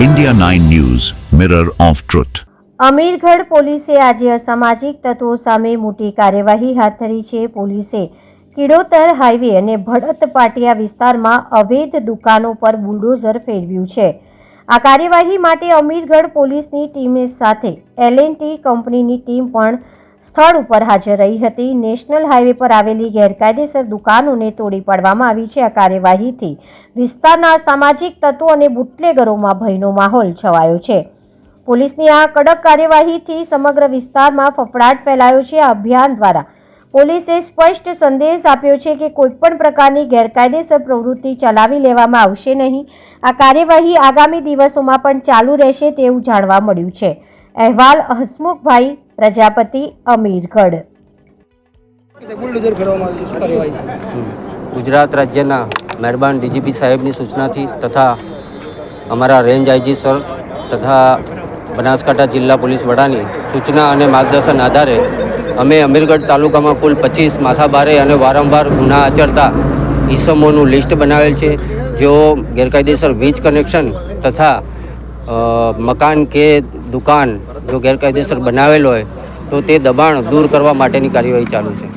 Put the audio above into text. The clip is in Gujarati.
India 9 News, Mirror of Truth. Amirgadh પોલીસે આજે અસામાજિક તત્વો સામે મોટી કાર્યવાહી હાથ ધરી છે પોલીસે કિડોતર હાઈવે અને ભડત પાટિયા વિસ્તારમાં અવૈધ દુકાનો પર બુલડોઝર ફેરવ્યું છે આ કાર્યવાહી માટે અમીરગઢ પોલીસની ટીમ સાથે એલએનટી કંપનીની ટીમ પણ સ્થળ ઉપર હાજર રહી હતી. નેશનલ હાઈવે પર આવેલી ગેરકાયદેસર દુકાનોને તોડી પાડવામાં આવી છે આ કાર્યવાહીથી. વિસ્તારના સામાજિક તત્વો અને બુટલેગરોમાં ભયનો માહોલ છવાયો છે. પોલીસની આ કડક કાર્યવાહીથી સમગ્ર વિસ્તારમાં ફફડાટ ફેલાયો છે. આ અભિયાન દ્વારા પોલીસે સ્પષ્ટ સંદેશ આપ્યો છે કે કોઈપણ પ્રકારની ગેરકાયદેસર પ્રવૃત્તિ ચલાવી લેવામાં આવશે નહીં. આ કાર્યવાહી આગામી દિવસોમાં પણ ચાલુ રહેશે તેવું જાણવા મળ્યું છે. અહેવાલ હસમુખભાઈ પ્રજાપતિ અમીરગઢ. ગુજરાત રાજ્યના મહેરબાન ડીજીપી સાહેબની સૂચનાથી તથા અમારા રેન્જ આઈજી સર તથા બનાસકાંઠા જિલ્લા પોલીસ વડાની સૂચના અને માર્ગદર્શન આધારે અમે અમીરગઢ તાલુકામાં કુલ પચીસ માથાબારે અને વારંવાર ગુના આચરતા ઈસમોનું લિસ્ટ બનાવેલ છે જેઓ ગેરકાયદેસર વીજ કનેક્શન તથા મકાન કે દુકાન જો ગેરકાયદેસર બનાવેલ હોય તો તે દબાણ દૂર કરવા માટેની કાર્યવાહી ચાલુ છે.